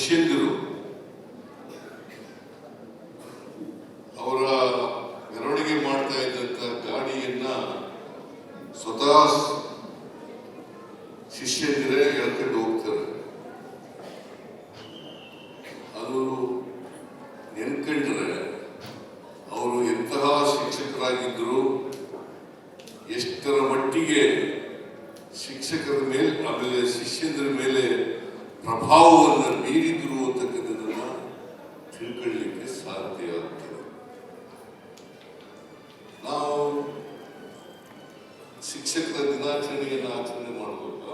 ಶಿಷ್ಯಂದಿರು, ಅವರ ಮೆರವಣಿಗೆ ಮಾಡ್ತಾ ಇದ್ದಂತ ಗಾಡಿಯನ್ನ ಸ್ವತಃ ಶಿಷ್ಯಂದಿರೇ ಎಳ್ಕೊಂಡು ಹೋಗ್ತಾರೆ. ಅದು ನೆನ್ಕಂಡ್ರೆ ಅವರು ಎಂತಹ ಶಿಕ್ಷಕರಾಗಿದ್ದರು ಎಷ್ಟರ ಮಟ್ಟಿಗೆ ಶಿಕ್ಷಕರ ಮೇಲೆ, ಆಮೇಲೆ ಶಿಷ್ಯಂದ್ರ ಮೇಲೆ ಪ್ರಭಾವವನ್ನು ಬೀರಿದ್ರು ಅಂತಕ್ಕಂಥದ್ದನ್ನ ತಿಳ್ಕೊಳ್ಳಿಕ್ಕೆ ಸಾಧ್ಯ ಆಗ್ತದೆ ನಾವು ಶಿಕ್ಷಕರ ದಿನಾಚರಣೆಯನ್ನು ಆಚರಣೆ ಮಾಡುವಾಗ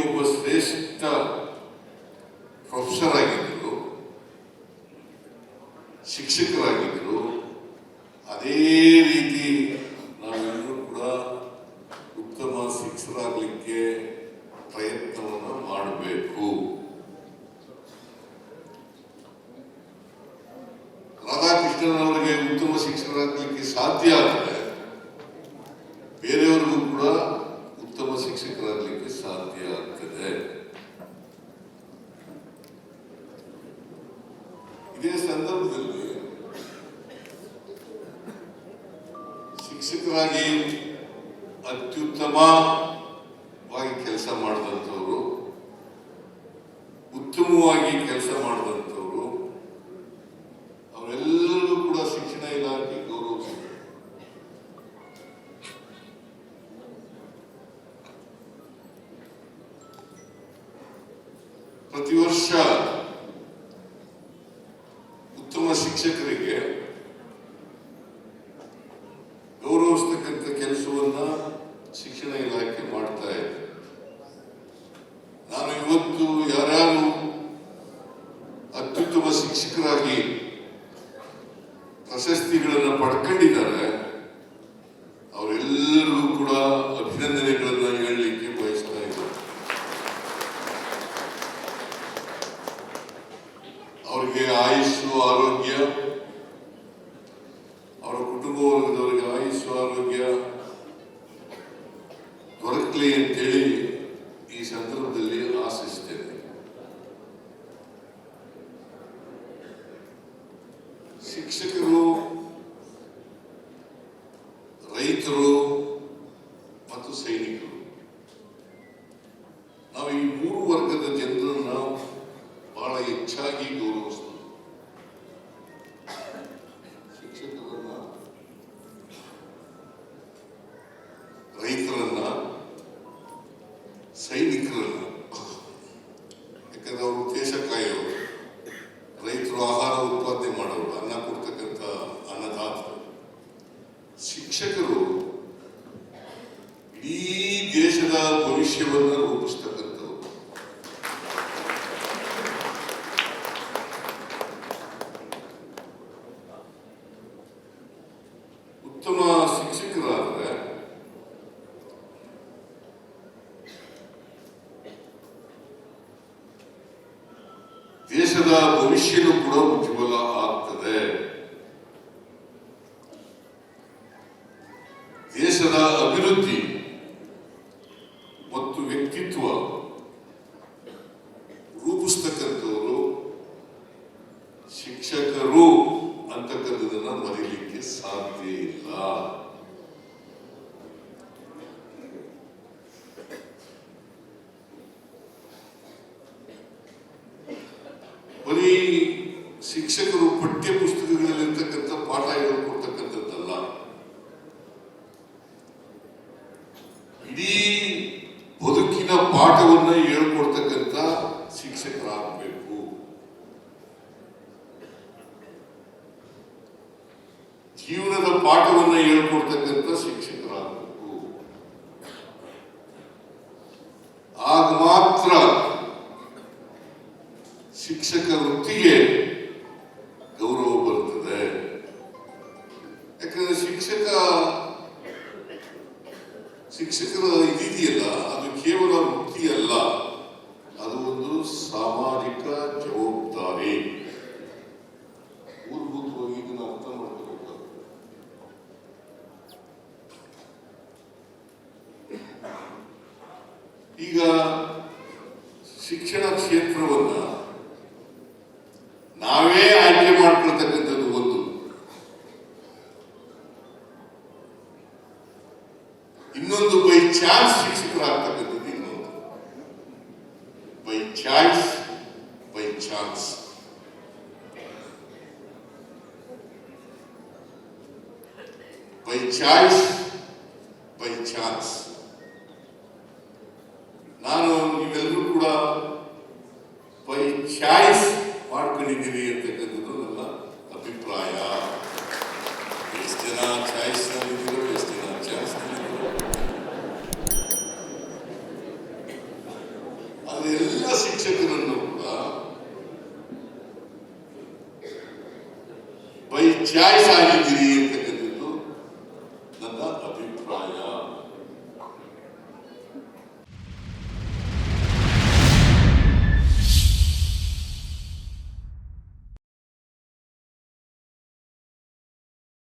ಒಬ್ಬ ಶ್ರೇಷ್ಠ ಪ್ರೊಫೆಸರ್ ಆಗಿದ್ದರು ಶಿಕ್ಷಕರಾಗಿದ್ದರು. ಅದೇ ರೀತಿ ನಾವೆಲ್ಲರೂ ಕೂಡ ಉತ್ತಮ ಶಿಕ್ಷಕರಾಗಲಿಕ್ಕೆ ಪ್ರಯತ್ನವನ್ನು ಮಾಡಬೇಕು. ರಾಧಾಕೃಷ್ಣನವರಿಗೆ ಉತ್ತಮ ಶಿಕ್ಷಕರಾಗಲಿಕ್ಕೆ ಸಾಧ್ಯ ಆದರೆ ಬೇರೆಯವರಿಗೂ ಕೂಡ ಉತ್ತಮ ಶಿಕ್ಷಕರಾಗಲಿಕ್ಕೆ ಸಾಧ್ಯ ಆಗ್ತದೆ ಇದೇ ಸಂದರ್ಭದಲ್ಲಿ ಶಿಕ್ಷಕರಾಗಿ ಅತ್ಯುತ್ತಮವಾಗಿ ಕೆಲಸ ಮಾಡಿದಂಥವರು ಉತ್ತಮವಾಗಿ ಕೆಲಸ ಮಾಡಿದಂಥವರು ಅವರೆಲ್ಲರೂ ಕೂಡ ಶಿಕ್ಷಣ ಇಲಾಖೆ ಗೌರವಿಸಿದೆ ಪ್ರತಿ ವರ್ಷ ಉತ್ತಮ ಶಿಕ್ಷಕರಿಗೆ ಗೌರವಿಸ್ತಕ್ಕಂಥ ಕೆಲಸವನ್ನ ಶಿಕ್ಷಣ ಇಲಾಖೆ ಮಾಡ್ತಾ ಇದೆ. ನಾನು ಇವತ್ತು ಯಾರ್ಯಾರು ಅತ್ಯುತ್ತಮ ಶಿಕ್ಷಕರಾಗಿ ಪ್ರಶಸ್ತಿಗಳನ್ನು ಪಡ್ಕೊಂಡಿದ್ದಾರೆ, ಅವರೆಲ್ಲರಿಗೂ ಕೂಡ ಅಭಿನಂದನೆಗಳನ್ನು ಹೇಳಲಿಕ್ಕೆ ಬಯಸ್ತಾ ಇದ್ದಾರೆ ಅವರಿಗೆ ಆಯುಸ್ಸು ಆರೋಗ್ಯ ಶಿಕ್ಷಕರು, ರೈತರು ಮತ್ತು ಸೈನಿಕರು. ನಾವು ಈ ಮೂರು ವರ್ಗದ ಜನರನ್ನ ಬಹಳ ಹೆಚ್ಚಾಗಿ ಗೌರವಿಸ್ತೀವಿ. ಶಿಕ್ಷಕರನ್ನ, ರೈತರನ್ನ, ಸೈನಿಕರನ್ನ. ಶಿಕ್ಷಕರು ಇಡೀ ದೇಶದ ಭವಿಷ್ಯವನ್ನು ರೂಪಿಸ್ತಕ್ಕಂಥವ್ರು. ಉತ್ತಮ ಶಿಕ್ಷಕರಾದರೆ ದೇಶದ ಭವಿಷ್ಯನೂ ಕೂಡ ಉಜ್ವಲ ಆಗ್ತದೆ. ದೇಶದ ಅಭಿವೃದ್ಧಿ ಮತ್ತು ವ್ಯಕ್ತಿತ್ವ ರೂಪಿಸ್ತಕ್ಕಂಥವರು ಶಿಕ್ಷಕರು ಅಂತಕ್ಕಂಥದನ್ನ ಮರೀಲಿಕ್ಕೆ ಸಾಧ್ಯ ಇಲ್ಲ ಬರೀ ಶಿಕ್ಷಕರು ಪಠ್ಯ ಪುಸ್ತಕಗಳಲ್ಲಿರ್ತಕ್ಕಂಥ ಪಾಠ ಹೇಳ್ಕೊಡ್ತಕ್ಕಂಥದ್ದಲ್ಲ ಇಡೀ ಬದುಕಿನ ಪಾಠವನ್ನ ಹೇಳ್ಕೊಡ್ತಕ್ಕಂಥ ಶಿಕ್ಷಕರಾಗಬೇಕು ಜೀವನದ ಪಾಠವನ್ನು ಹೇಳ್ಕೊಡ್ತಕ್ಕಂಥ ಶಿಕ್ಷಕರಾಗಬೇಕು ಆಗ ಮಾತ್ರ ಶಿಕ್ಷಕ ವೃತ್ತಿಗೆ ಶಿಕ್ಷಣ ಕ್ಷೇತ್ರವನ್ನ ನಾವೇ ಆಯ್ಕೆ ಮಾಡ್ಕೊಳ್ತಕ್ಕಂಥದ್ದು ಒಂದು. ಇನ್ನೊಂದು ಬೈ ಚಾನ್ಸ್ ಶಿಕ್ಷಕರಾಗ್ತಕ್ಕಂಥದ್ದು ಇನ್ನೊಂದು. By choice by chance by choice by chance ನಾನು ನೀವೆಲ್ಲರೂ ಕೂಡ ಬೈ ಚಾಯ್ಸ್ ಮಾಡ್ಕೊಂಡಿದ್ದೀರಿ ಅಂತಕ್ಕಂಥದ್ದು ನನ್ನ ಅಭಿಪ್ರಾಯ ಎಷ್ಟು ಜನ ಚಾಯ್ಸ್ ನಲ್ಲಿದ್ದೀರೋ ಎಷ್ಟು ಜನ ಚಾನ್ಸ್ ನಲ್ಲಿದ್ದೀರೋ ಅದು ಎಲ್ಲ ಶಿಕ್ಷಕರನ್ನು ಕೂಡ ಬೈ ಚಾಯ್ಸ್ ಆಗಿದ್ದೀರಿ